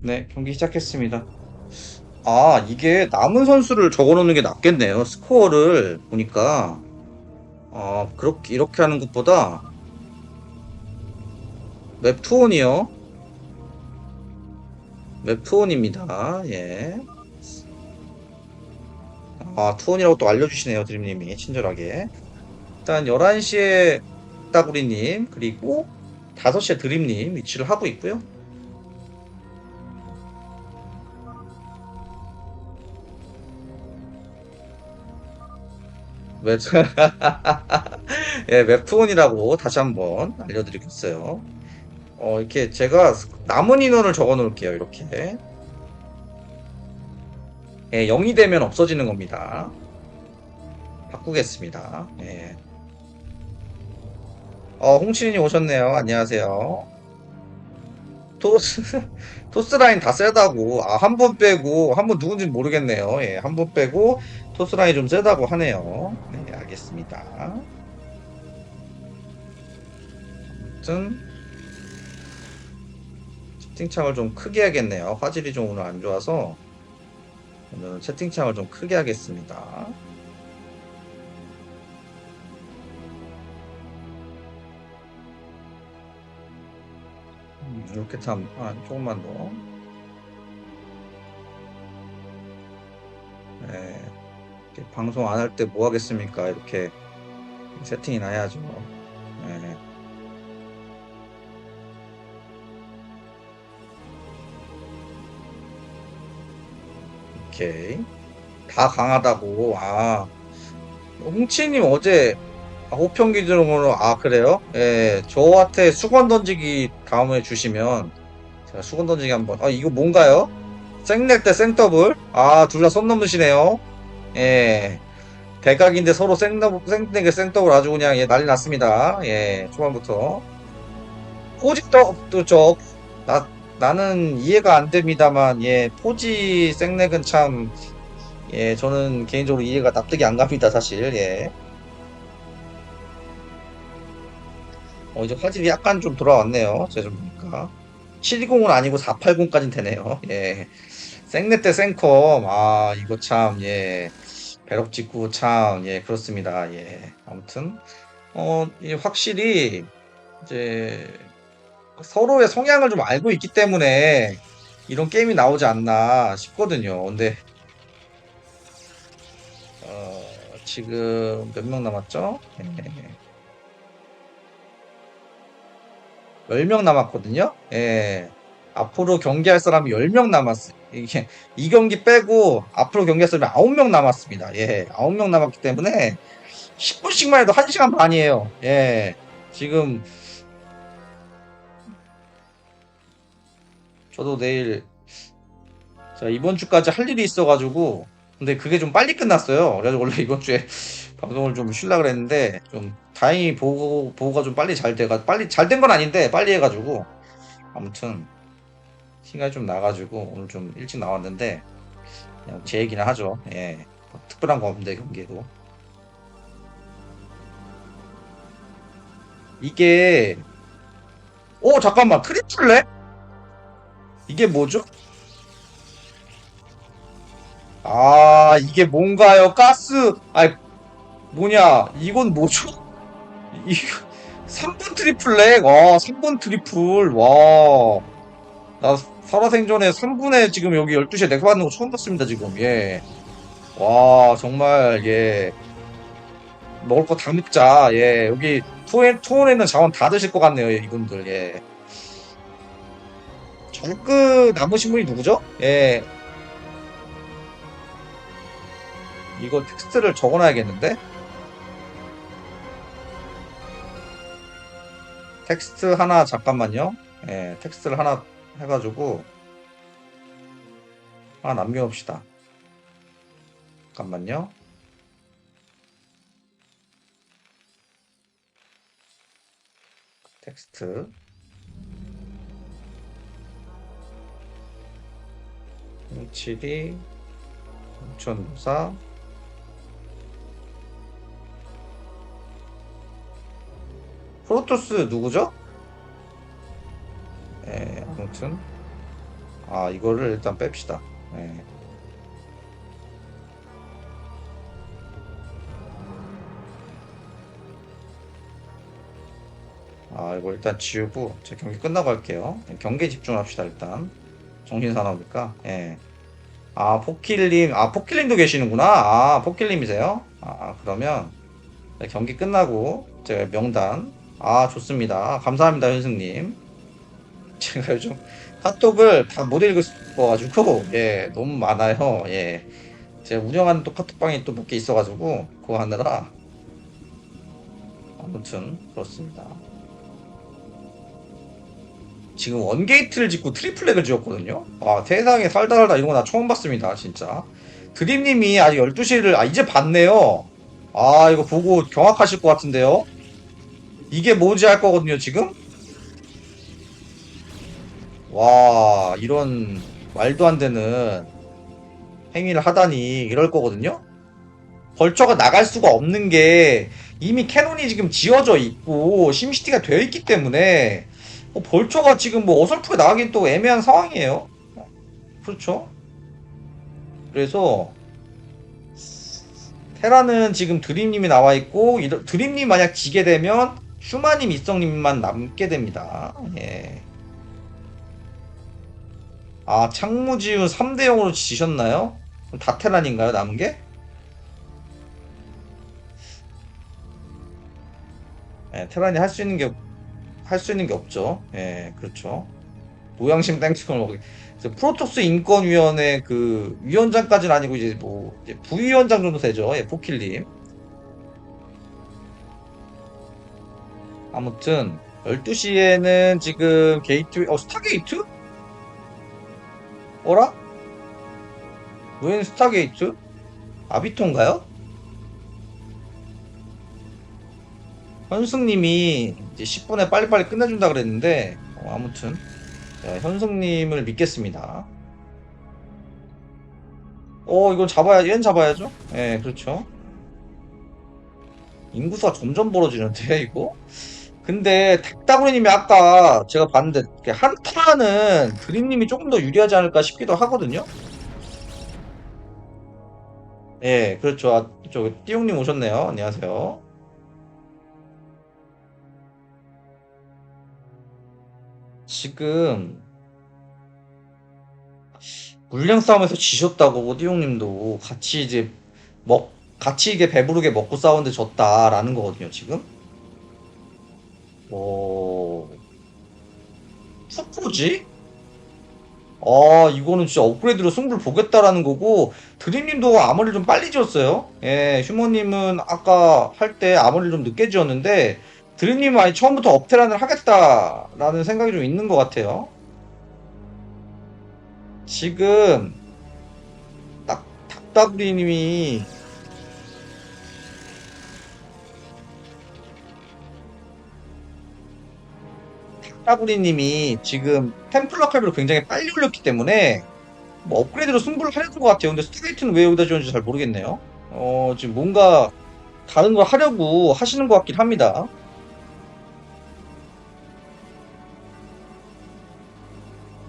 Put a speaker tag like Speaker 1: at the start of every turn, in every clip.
Speaker 1: 네, 경기 시작했습니다. 아, 이게 남은 선수를 적어놓는 게 낫겠네요. 스코어를 보니까. 아, 그렇게, 이렇게 하는 것보다 웹투온이요. 웹투온입니다. 예. 아, 투온이라고 또 알려주시네요. 드림님이. 친절하게. 일단 11시에 따구리님, 그리고 5시에 드림님 위치를 하고 있고요. 웹, 예, 웹툰이라고 다시 한번 알려드리겠어요. 어, 이렇게 제가 남은 인원을 적어 놓을게요, 이렇게. 예, 0이 되면 없어지는 겁니다. 바꾸겠습니다. 예. 어, 홍치님 오셨네요. 안녕하세요. 토스, 토스 라인 다 세다고. 아, 한 분 빼고, 한 분 누군지 모르겠네요. 예, 한 분 빼고, 토스 라인 좀 세다고 하네요. 네, 알겠습니다. 아무튼, 채팅창을 좀 크게 하겠네요. 화질이 좀 오늘 안 좋아서, 오늘은 채팅창을 좀 크게 하겠습니다. 이렇게 참, 아, 조금만 더. 네. 이렇게 방송 안 할 때 뭐 하겠습니까? 이렇게 세팅이 나야죠. 네. 오케이. 다 강하다고. 아, 홍치님 어제 아, 호평 기준으로 아 그래요? 예, 저한테 수건 던지기 다음에 주시면 제가 수건 던지기 한번. 아 이거 뭔가요? 생렉 대 생더블. 아 둘 다 손 넘으시네요. 예. 대각인데 서로 생더블, 생더블 아주 그냥 예, 난리 났습니다. 예, 초반부터. 포지도 저 나, 나는 이해가 안 됩니다만 예, 포지 생렉은 참 예, 저는 개인적으로 이해가 납득이 안 갑니다, 사실. 예. 어, 이제 화질이 약간 좀 돌아왔네요. 제가 좀 보니까. 720은 아니고 480까지는 되네요. 예. 생넷 대 생컴. 아, 이거 참, 예. 배럭 찍고 참, 예, 그렇습니다. 예. 아무튼, 어, 이 확실히, 이제, 서로의 성향을 좀 알고 있기 때문에 이런 게임이 나오지 않나 싶거든요. 근데, 어, 지금 몇 명 남았죠? 예. 10명 남았거든요. 예. 앞으로 경기할 사람이 10명 남았어요. 이게 이 경기 빼고 앞으로 경기할 사람이 9명 남았습니다. 예. 9명 남았기 때문에 10분씩만 해도 1시간 반이에요. 예. 지금 저도 내일 자, 이번 주까지 할 일이 있어 가지고 근데 그게 좀 빨리 끝났어요. 그래서 원래 이번 주에 방송을 좀 쉬려고 그랬는데 좀 다행히 보고 보고가 좀 빨리 잘 돼가 빨리 잘 된 건 아닌데 빨리 해가지고 아무튼 시간이 좀 나가지고 오늘 좀 일찍 나왔는데 그냥 제 얘기나 하죠. 예, 뭐 특별한 거 없는데 경기에도 이게 오 잠깐만 트리플레 이게 뭐죠? 아 이게 뭔가요? 가스 아 뭐냐 이건 뭐죠? 이 3번 트리플렉? 와 3번 트리플. 와나 살아생전에 3분에 지금 여기 12시에 넥 받는 거 처음 봤습니다 지금. 예와 정말 예. 먹을 거 다 먹자. 예. 여기 투에, 투혼에는 자원 다 드실 것 같네요 이분들. 예. 정크 남으신 분이 누구죠? 예. 이거 텍스트를 적어놔야겠는데? 텍스트 하나 잠깐만요. 예, 텍스트를 하나 해가지고 하나 남겨봅시다. 잠깐만요. 텍스트 일칠이 천사 프로토스 누구죠? 예, 아무튼 아 이거를 일단 뺍시다. 예. 아 이거 일단 지우고 제 경기 끝나고 할게요. 경기에 집중합시다 일단. 정신 사나우니까. 예. 아 포킬님, 아 포킬님도 계시는구나. 아 포킬님이세요? 아 그러면 네, 경기 끝나고 제가 명단. 아 좋습니다. 감사합니다 현승님. 제가 요즘 카톡을 다 못 읽어가지고 예 너무 많아요. 예. 제가 운영하는 또 카톡방이 또 몇 개 있어가지고 그거 하느라 아무튼 그렇습니다. 지금 원게이트를 짓고 트리플렉을 지었거든요. 아 세상에 살다 살다 이런 거 나 처음 봤습니다 진짜. 드림님이 아직 12시를 아 이제 봤네요. 아 이거 보고 경악하실 것 같은데요. 이게 뭐지 할 거거든요 지금. 와 이런 말도 안 되는 행위를 하다니 이럴 거거든요. 벌처가 나갈 수가 없는 게 이미 캐논이 지금 지어져 있고 심시티가 되어 있기 때문에 어, 벌처가 지금 뭐 어설프게 나가긴 또 애매한 상황이에요. 그렇죠? 그래서 테라는 지금 드림님이 나와 있고 드림님 만약 지게 되면 슈마님, 이성님만 남게 됩니다. 예. 아 창무지훈 3대 0으로 지셨나요? 그럼 다 테란인가요 남은 게? 예, 테란이 할 수 있는 게 할 수 있는 게 없죠. 예, 그렇죠. 노양심 땡큐를 먹기. 그래서 프로토스 인권위원회 그 위원장까지는 아니고 이제 뭐 이제 부위원장 정도 되죠. 예, 포킬님. 아무튼 12시에는 지금 게이트 어 스타게이트? 어라? 웬 스타게이트? 아비토인가요? 현승님이 이제 10분에 빨리빨리 끝내준다 그랬는데 어, 아무튼 자, 현승님을 믿겠습니다. 어 이건 잡아야 얘는 잡아야죠. 예 그렇죠. 인구수가 점점 벌어지는데 이거. 근데 닭다구리님이 아까 제가 봤는데 한타는 그림님이 조금 더 유리하지 않을까 싶기도 하거든요. 예 그렇죠. 아, 저 띠용님 오셨네요. 안녕하세요. 지금 물량 싸움에서 지셨다고 오디용님도 같이 이제 먹 같이 이게 배부르게 먹고 싸우는데 졌다라는 거거든요 지금. 어 푸푸지? 아 이거는 진짜 업그레이드로 승부를 보겠다라는 거고 드림님도 아머리를 좀 빨리 지었어요. 예 휴머님은 아까 할 때 아머리를 좀 늦게 지었는데 드림님은 아예 처음부터 업테란을 하겠다라는 생각이 좀 있는 것 같아요. 지금 딱 닭다구리님이 닭다구리님이 지금 템플러 칼비를 굉장히 빨리 올렸기 때문에 뭐 업그레이드로 승부를 하려는 것 같아요. 근데 스트레이트는 왜 여기다 지었는지 잘 모르겠네요. 어 지금 뭔가 다른 걸 하려고 하시는 것 같긴 합니다.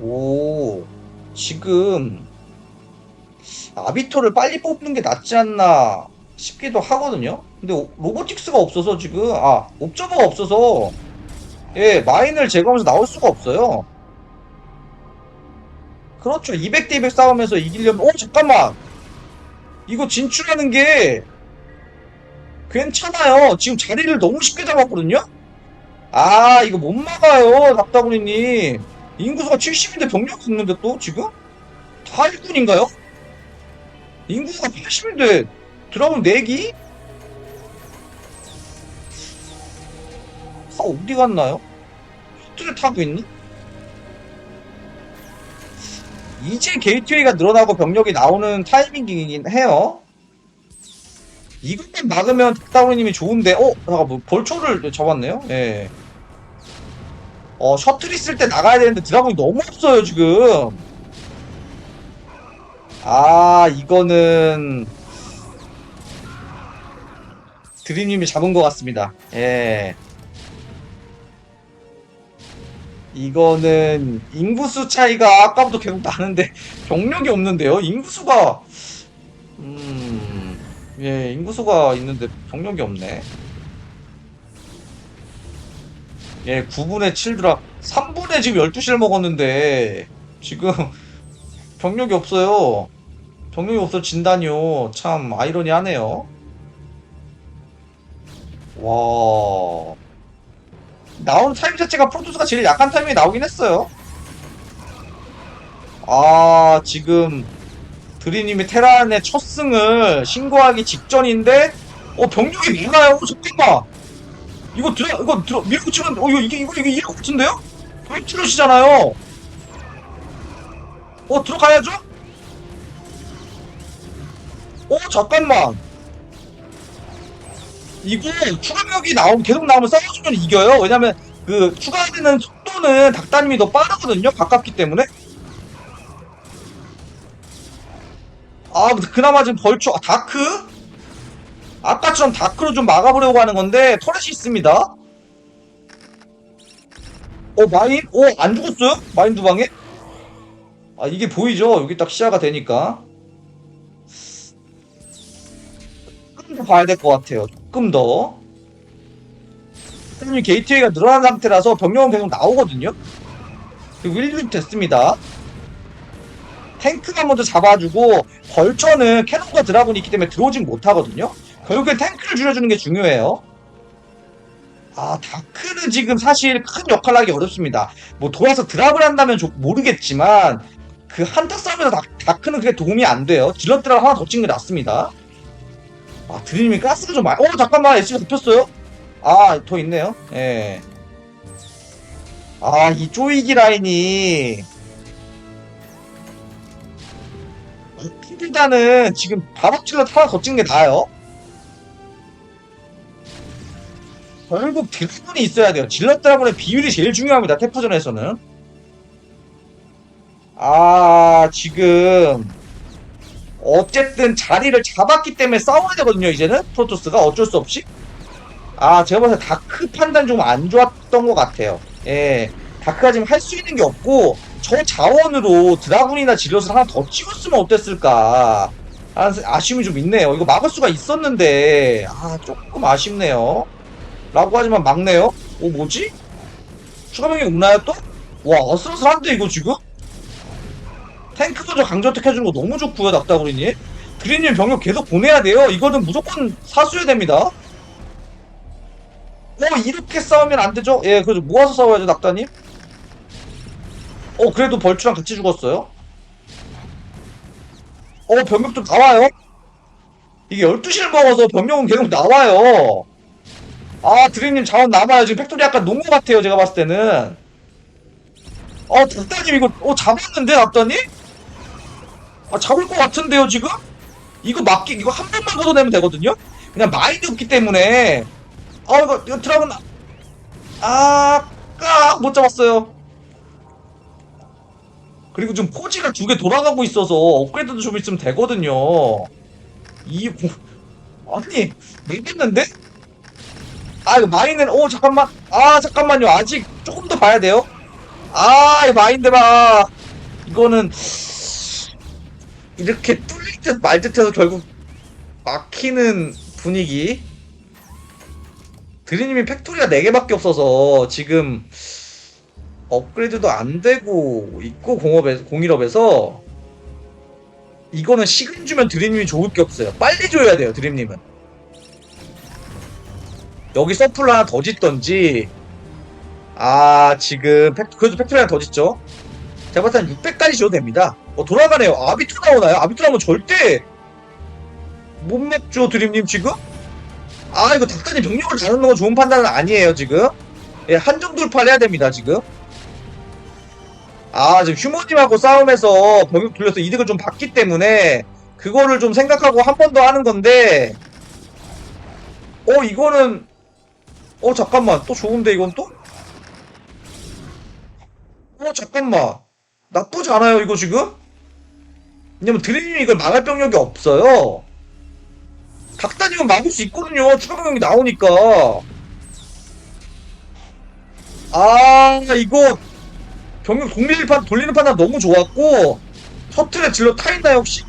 Speaker 1: 오, 지금 아비토를 빨리 뽑는 게 낫지 않나 싶기도 하거든요. 근데 오- 로보틱스가 없어서 지금 아 옵저버가 없어서 예 마인을 제거하면서 나올 수가 없어요. 그렇죠. 200대 200 싸우면서 이기려면 어 잠깐만 이거 진출하는 게 괜찮아요. 지금 자리를 너무 쉽게 잡았거든요. 아 이거 못 막아요, 납다구리님. 인구수가 70인데 병력이 있는데 또 지금? 다 일꾼인가요? 인구수가 80인데 드라군 4기? 다 어디 갔나요? 셔틀을 타고 있니? 이제 게이트웨이가 늘어나고 병력이 나오는 타이밍이긴 해요. 이것만 막으면 닭다우님이 좋은데, 어? 잠깐 뭐 벌초를 잡았네요? 예. 어, 셔틀 있을 때 나가야 되는데 드라곤이 너무 없어요, 지금. 아, 이거는 드림님이 잡은 것 같습니다. 예. 이거는 인구수 차이가 아까부터 계속 나는데 병력이 없는데요. 인구수가 음, 예, 인구수가 있는데 병력이 없네. 예, 9분의 7드라 3분의 지금 12시를 먹었는데 지금 병력이 없어요. 병력이 없어 진다니요. 참 아이러니하네요. 와. 나오는 타임 자체가 프로토스가 제일 약한 타이밍에 나오긴 했어요. 아, 지금 드리님이 테란의 첫 승을 신고하기 직전인데, 어, 병력이 많아요. 어, 잠깐만. 이거 들어, 이거 들어, 밀고 치면, 어, 이거, 이게, 이거, 이게 이거 같은데요? 왜7러시잖아요 어, 들어가야죠? 어, 잠깐만. 이거 추가력이 나오면 계속 나오면 싸워주면 이겨요. 왜냐면 그 추가되는 속도는 닭다님이 더 빠르거든요. 가깝기 때문에. 아, 그나마 지금 벌초 아, 다크? 아까처럼 다크로 좀 막아보려고 하는 건데 터렛이 있습니다. 어 마인? 어안 죽었어요? 마인 두 방에? 아 이게 보이죠? 여기 딱 시야가 되니까. 봐야 될 것 같아요. 조금 더. 사람이 게이트웨이가 늘어난 상태라서 병력은 계속 나오거든요. 그리고 1급 됐습니다. 탱크가 먼저 잡아주고 벌처는 캐논과 드라군이 있기 때문에 들어오진 못하거든요. 결국엔 탱크를 줄여주는 게 중요해요. 아 다크는 지금 사실 큰 역할을 하기 어렵습니다. 뭐 돌아서 드랍을 한다면 좀 모르겠지만 그 한타 싸움에서 다, 다크는 그게 도움이 안 돼요. 질럿 드랍 하나 더 찍는 게 낫습니다. 아, 드림이 가스가 좀 많이, 어, 잠깐만, SG 잡혔어요? 아, 더 있네요. 예. 아, 이 쪼이기 라인이. 일단은 지금 바닥질러 하나 더 찍는 게 나아요. 결국 드래곤이 있어야 돼요. 질럿 드라곤의 비율이 제일 중요합니다. 태포전에서는. 아, 지금. 어쨌든 자리를 잡았기 때문에 싸워야 되거든요, 이제는. 프로토스가 어쩔 수 없이. 아, 제가 봤을 때 다크 판단 좀 안 좋았던 것 같아요. 예. 다크가 지금 할 수 있는 게 없고, 저 자원으로 드라군이나 지렛을 하나 더 찍었으면 어땠을까. 하는 아쉬움이 좀 있네요. 이거 막을 수가 있었는데, 아, 조금 아쉽네요. 라고 하지만 막네요. 오, 뭐지? 추가 병이 없나요, 또? 와, 어슬어슬한데, 이거 지금? 탱크도 저 강저택 해주는 거 너무 좋고요, 낙다구리님. 그린님 병력 계속 보내야 돼요. 이거는 무조건 사수해야 됩니다. 어, 이렇게 싸우면 안 되죠? 예, 그래도 모아서 싸워야죠, 낙다님. 어, 그래도 벌추랑 같이 죽었어요. 어, 병력도 나와요. 이게 12시를 먹어서 병력은 계속 나와요. 아, 드림님 자원 남아요. 지금 팩토리 약간 논것 같아요, 제가 봤을 때는. 어, 낙다님 이거, 어, 잡았는데, 낙다님? 아, 잡을 것 같은데요, 지금? 이거 막기, 이거 한 번만 걷어내면 되거든요? 그냥 마인드 없기 때문에. 아, 이거, 이거 드라군, 아, 까, 못 잡았어요. 그리고 지금 포지가 두 개 돌아가고 있어서 업그레이드도 좀 있으면 되거든요. 이, 뭐, 아니, 모르겠는데? 아, 이거 마인은, 오, 잠깐만. 아, 잠깐만요. 아직 조금 더 봐야 돼요. 아, 이 마인드 봐. 이거는, 이렇게 뚫릴 듯 말 듯해서 결국 막히는 분위기. 드리님이 팩토리가 4개밖에 없어서 지금 업그레이드도 안 되고 있고 공업에 공일업에서 이거는 시간 주면 드림님이 좋을 게 없어요. 빨리 줘야 돼요, 드림님은. 여기 서플 하나 더 짓던지. 아, 지금 팩, 그래도 팩토리 하나 더 짓죠. 제가 봤을 땐 600까지 줘도 됩니다. 어, 돌아가네요. 아비투 나오나요? 아비투 나오면 절대 못 맥죠, 드림님 지금? 아, 이거 닭단이 병력을 다루는 건 좋은 판단은 아니에요, 지금. 예, 한정 돌파를 해야 됩니다, 지금. 아, 지금 휴모님하고 싸움에서 병력 돌려서 이득을 좀 봤기 때문에 그거를 좀 생각하고 한 번 더 하는 건데 어, 이거는 어, 잠깐만. 또 좋은데, 이건 또? 어, 잠깐만. 나쁘지 않아요, 이거 지금? 왜냐면 드림이 이걸 막을 병력이 없어요. 닭단이면 막을 수 있거든요. 추가 병력이 나오니까. 아, 이거 병력 돌리는 판 돌리는 판단 너무 좋았고 셔틀에 질러 타있나요 혹시?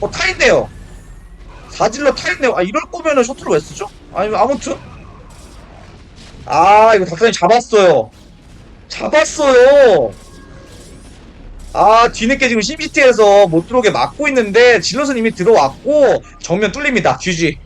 Speaker 1: 어 타있네요. 사질러 타있네요. 아 이럴 거면은 셔틀을 왜 쓰죠? 아니 아무튼 아 이거 닥터님 잡았어요. 잡았어요. 아 뒤늦게 지금 CBT에서 못 들어오게 막고 있는데 질럿은 이미 들어왔고 정면 뚫립니다. GG.